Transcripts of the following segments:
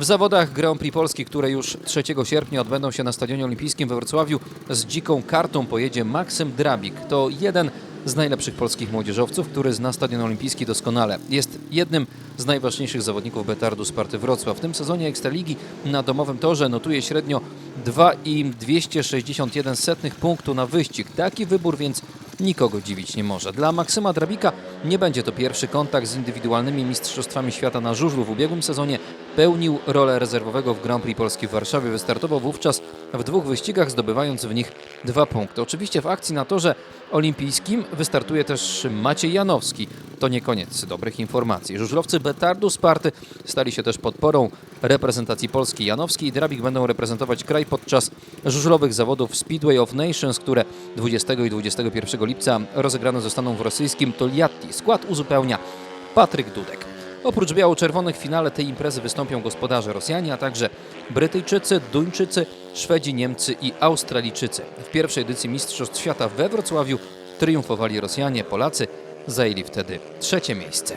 W zawodach Grand Prix Polski, które już 3 sierpnia odbędą się na Stadionie Olimpijskim we Wrocławiu, z dziką kartą pojedzie Maksym Drabik. To jeden z najlepszych polskich młodzieżowców, który zna Stadion Olimpijski doskonale. Jest jednym z najważniejszych zawodników Betardu Sparty Wrocław. W tym sezonie Ekstraligi na domowym torze notuje średnio 2,261 setnych punktu na wyścig. Taki wybór więc nikogo dziwić nie może. Dla Maksyma Drabika nie będzie to pierwszy kontakt z indywidualnymi mistrzostwami świata na żużlu. W ubiegłym sezonie pełnił rolę rezerwowego w Grand Prix Polski w Warszawie. Wystartował wówczas w dwóch wyścigach, zdobywając w nich dwa punkty. Oczywiście w akcji na torze olimpijskim wystartuje też Maciej Janowski. To nie koniec dobrych informacji. Żużlowcy Betardu Sparty stali się też podporą reprezentacji Polski. Janowski i Drabik będą reprezentować kraj podczas żużlowych zawodów Speedway of Nations, które 20 i 21 lipca rozegrane zostaną w rosyjskim Toliatti. Skład uzupełnia Patryk Dudek. Oprócz biało-czerwonych w finale tej imprezy wystąpią gospodarze Rosjanie, a także Brytyjczycy, Duńczycy, Szwedzi, Niemcy i Australijczycy. W pierwszej edycji Mistrzostw Świata we Wrocławiu triumfowali Rosjanie, Polacy zajęli wtedy trzecie miejsce.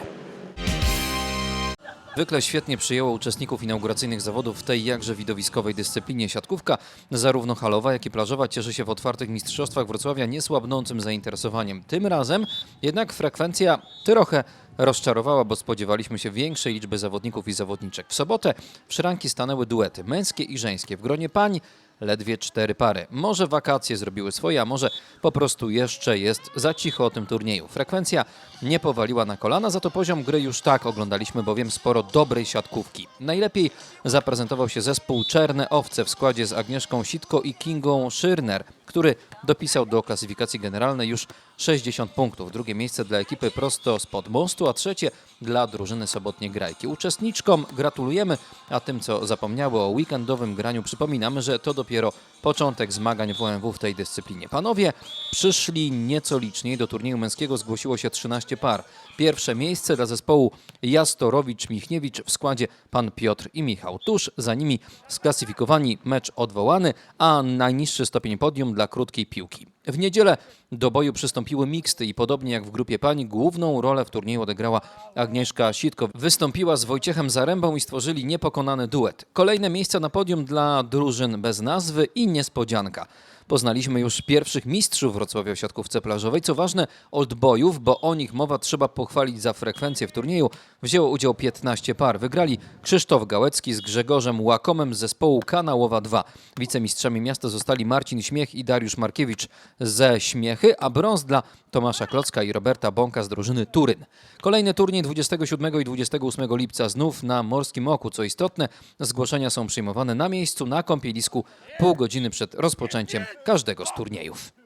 Zwykle świetnie przyjęło uczestników inauguracyjnych zawodów w tej jakże widowiskowej dyscyplinie. Siatkówka, zarówno halowa, jak i plażowa, cieszy się w otwartych mistrzostwach Wrocławia niesłabnącym zainteresowaniem. Tym razem jednak frekwencja trochę rozczarowała, bo spodziewaliśmy się większej liczby zawodników i zawodniczek. W sobotę w szranki stanęły duety męskie i żeńskie. W gronie pań ledwie cztery pary. Może wakacje zrobiły swoje, a może po prostu jeszcze jest za cicho o tym turnieju. Frekwencja nie powaliła na kolana, za to poziom gry już tak oglądaliśmy bowiem sporo dobrej siatkówki. Najlepiej zaprezentował się zespół Czerne Owce w składzie z Agnieszką Sitko i Kingą Schirner, który dopisał do klasyfikacji generalnej już 60 punktów. Drugie miejsce dla ekipy prosto spod mostu, a trzecie dla drużyny Sobotnie Grajki. Uczestniczkom gratulujemy, a tym, co zapomniały o weekendowym graniu, przypominamy, że to dopiero Piero początek zmagań WMW w tej dyscyplinie. Panowie przyszli nieco liczniej. Do turnieju męskiego zgłosiło się 13 par. Pierwsze miejsce dla zespołu Jastorowicz-Michniewicz w składzie pan Piotr i Michał. Tuż za nimi sklasyfikowani mecz odwołany, a najniższy stopień podium dla krótkiej piłki. W niedzielę do boju przystąpiły miksty i podobnie jak w grupie pań główną rolę w turnieju odegrała Agnieszka Sitko. Wystąpiła z Wojciechem Zarębą i stworzyli niepokonany duet. Kolejne miejsca na podium dla drużyn bez nazwy i niespodzianka. Poznaliśmy już pierwszych mistrzów Wrocławia w siatkówce plażowej. Co ważne, oldboyów, bo o nich mowa trzeba pochwalić za frekwencję w turnieju. Wzięło udział 15 par. Wygrali Krzysztof Gałecki z Grzegorzem Łakomem z zespołu Kanałowa 2. Wicemistrzami miasta zostali Marcin Śmiech i Dariusz Markiewicz ze Śmiechy, a brąz dla Tomasza Klocka i Roberta Bąka z drużyny Turyn. Kolejny turniej 27 i 28 lipca znów na Morskim Oku. Co istotne, zgłoszenia są przyjmowane na miejscu na kąpielisku pół godziny przed rozpoczęciem każdego z turniejów.